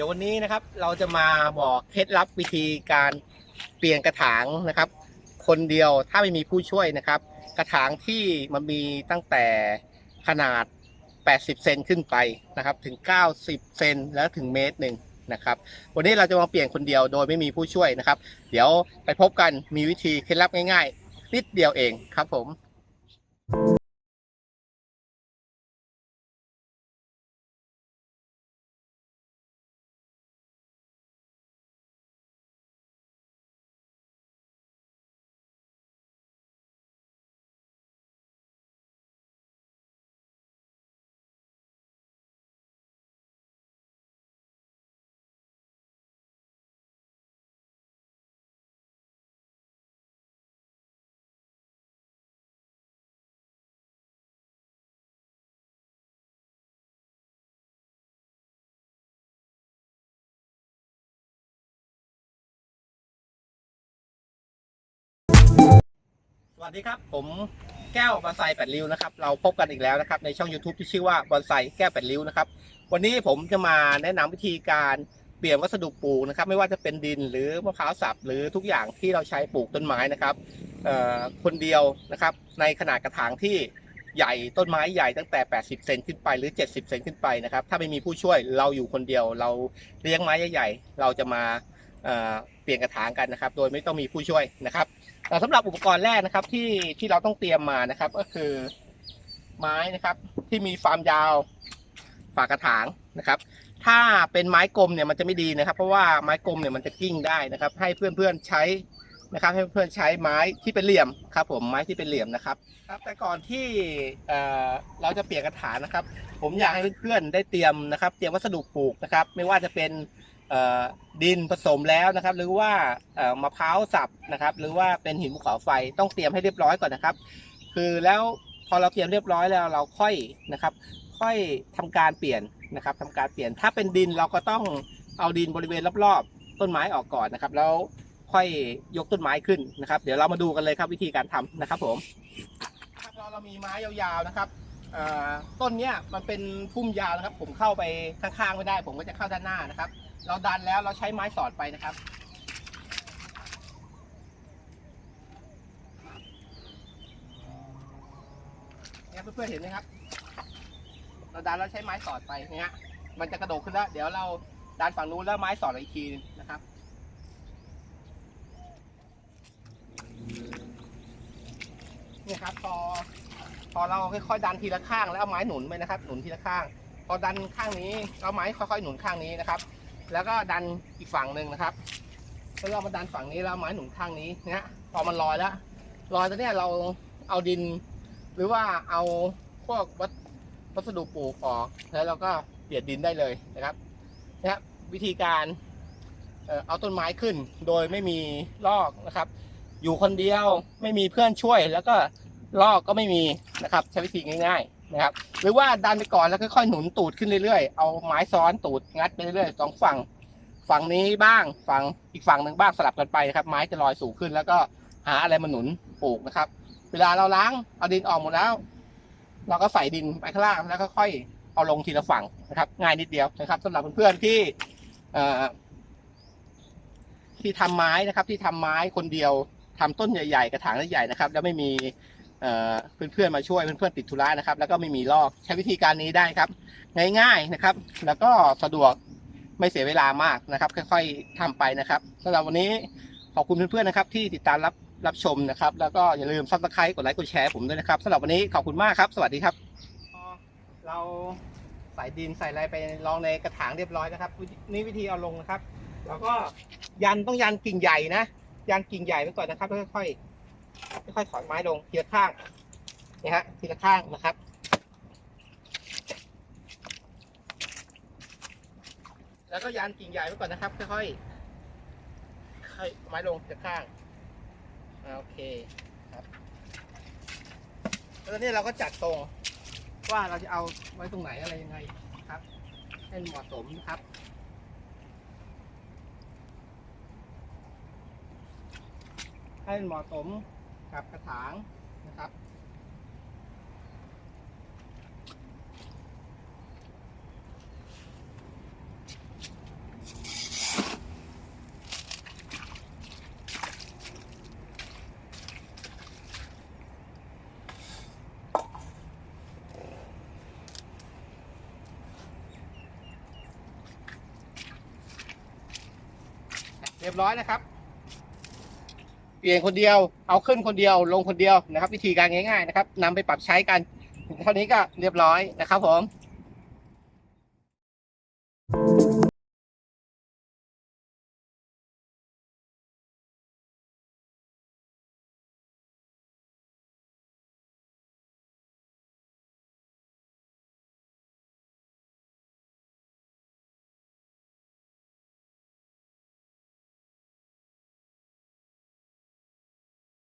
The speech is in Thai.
ดี๋ยววันนี้นะครับเราจะมาบอกเคล็ดลับวิธีการเปลี่ยนกระถางนะครับ คนเดียวถ้าไม่มีผู้ช่วยนะครับ กระถางที่มันมีตั้งแต่ขนาด 80 เซนขึ้นไปนะครับ ถึง 90 เซนแล้วถึงเมตรหนึ่งนะครับ วันนี้เราจะมาเปลี่ยนคนเดียวโดยไม่มีผู้ช่วยนะครับ เดี๋ยวไปพบกันมีวิธีเคล็ดลับง่าย ๆ นิดเดียวเองครับผม สวัสดีครับ ผมแก้วบอนไซแปดริ้วนะครับ เราพบกันอีกแล้วนะครับในช่อง YouTube ที่ชื่อว่าบอนไซแก้วแปดริ้วนะครับ วันนี้ผมจะมาแนะนำวิธีการเปลี่ยนวัสดุปลูกนะครับ ไม่ว่าจะเป็นดินหรือมะพร้าวสับหรือทุกอย่างที่เราใช้ปลูกต้นไม้นะครับเอ่อคนเดียวนะครับ ในขนาดกระถางที่ใหญ่ต้นไม้ใหญ่ตั้งแต่ 80 เซนขึ้นไปหรือ 70 เซนขึ้นไปนะครับ ถ้าไม่มีผู้ช่วยเราอยู่คนเดียวเราเลี้ยงไม้ใหญ่ๆเราจะมา เปลี่ยนกระถางกันนะครับ โดยไม่ต้องมีผู้ช่วยนะครับเอ่สำหรับอุปกรณ์แรกนะครับที่ที่เราต้องเตรียมมานะครับ ก็คือไม้นะครับ ที่มีความยาวฝากระถางนะครับ ถ้าเป็นไม้กลมเนี่ยมันจะไม่ดีนะครับ เพราะว่าไม้กลมเนี่ยมันจะกิ้งได้นะครับ ให้เพื่อนๆใช้นะครับ ให้เพื่อนๆใช้ไม้ที่เป็นเหลี่ยมครับ ผมไม้ที่เป็นเหลี่ยมนะครับครับแต่ก่อนที่เอ่อเราจะเปลี่ยนกระถางนะครับ ผมอยากให้เพื่อนๆได้เตรียมนะครับ เตรียมวัสดุปลูกนะครับ ไม่ว่าจะเป็น ดินผสมแล้วนะครับ หรือว่ามะพร้าวสับนะครับ หรือว่าเป็นหินภูเขาไฟต้องเตรียมให้เรียบร้อยก่อนนะครับ คือแล้วพอเราเตรียมเรียบร้อยแล้วเราค่อยนะครับ ค่อยทำการเปลี่ยนนะครับทำการเปลี่ยนถ้าเป็นดินเราก็ต้องเอาดินบริเวณรอบๆ ต้นไม้ออกก่อนนะครับ แล้วค่อยยกต้นไม้ขึ้นนะครับ เดี๋ยวเรามาดูกันเลยครับวิธีการทำนะครับผมครับเราเรามีไม้ยาวๆนะครับต้นเนี้ยมันเป็นพุ่มยาวนะครับ ผมเข้าไปข้างๆไม่ได้ ผมก็จะเข้าด้านหน้านะครับ เราดันแล้วเราใช้ไม้สอดไปนะครับ เนี่ยเพื่อนๆเห็นไหมครับ เราดันแล้วใช้ไม้สอดไปเนี่ยมันจะกระโดดขึ้นแล้ว เดี๋ยวเราดันฝั่งนู้นแล้วไม้สอดอีกทีนะครับเนี่ยครับพอพอเราค่อยๆดันทีละข้างแล้วเอาไม้หนุนไปนะครับ หนุนทีละข้าง พอดันข้างนี้เอาไม้ค่อยๆหนุนข้างนี้นะครับ แล้วก็ดันอีกฝั่งหนึ่งนะครับแล้วเรามาดันฝั่งนี้แล้วไม้หนุนข้างนี้เนี่ยพอมันลอยแล้วลอยตัวเนี้ยเราเอาดิน หรือว่าเอาพวกวัสดุปลูกออกแล้วเราก็เปลี่ยนดินได้เลยนะครับนะครับวิธีการเอ่อเอาต้นไม้ขึ้น โดยไม่มีลอกนะครับ อยู่คนเดียวไม่มีเพื่อนช่วยแล้วก็ลอกก็ไม่มีนะครับ ใช้วิธีง่ายๆ นะครับ หรือว่าดันไปก่อนแล้วค่อยๆหนุนตูดขึ้นเรื่อยๆ เอาไม้ซ้อนตูดงัดไปเรื่อยๆสองฝั่ง ฝั่งนี้บ้าง ฝั่งอีกฝั่งหนึ่งบ้างสลับกันไปนะครับ ไม้จะลอยสูงขึ้นแล้วก็หาอะไรมาหนุนปลูกนะครับ เวลาเราล้างเอาดินออกหมดแล้ว เราก็ใส่ดินไปข้างล่างแล้วค่อยเอาลงทีละฝั่งนะครับ ง่ายนิดเดียวนะครับสำหรับเพื่อนๆที่ที่ทำไม้นะครับ ที่ทำไม้คนเดียวทำต้นใหญ่ๆ กระถางใหญ่ๆนะครับ แล้วไม่มี เพื่อนๆมาช่วยเพื่อนๆติดธุระนะครับ แล้วก็ไม่มีลอกใช้วิธีการนี้ได้ครับ ง่ายๆนะครับ แล้วก็สะดวกไม่เสียเวลามากนะครับ ค่อย ๆทำไปนะครับสำหรับวันนี้ขอบคุณเพื่อนๆนะครับ ที่ติดตามรับรับชมนะครับ แล้วก็อย่าลืมซับสไครต์กดไลค์กดแชร์ผมด้วยนะครับสำหรับวันนี้ขอบคุณมากครับ สวัสดีครับ เราใส่ดินใส่อะไรไปลองในกระถางเรียบร้อยนะครับ นี่วิธีเอาลงนะครับ แล้วก็ยันต้องยันกิ่งใหญ่นะยันกิ่งใหญ่ไว้ก่อนนะครับค่อยๆ ค่อยๆถอนไม้ลงทีละข้างนี่ฮะทีละข้างนะครับแล้วก็ยันกิ่งใหญ่ไว้ก่อนนะครับ ค่อยๆค่อยๆไม้ลงทีละข้างโอเคครับแล้วตอนนี้เราก็จัดตรงว่าเราจะเอาไว้ตรงไหนอะไรยังไงครับให้เหมาะสมนะครับให้เหมาะสม กับกระถางนะครับเรียบร้อยนะครับ เปลี่ยนคนเดียว เอาขึ้นคนเดียว ลงคนเดียวนะครับ วิธีการง่ายๆนะครับนำไปปรับใช้กัน เท่านี้ก็เรียบร้อยนะครับผม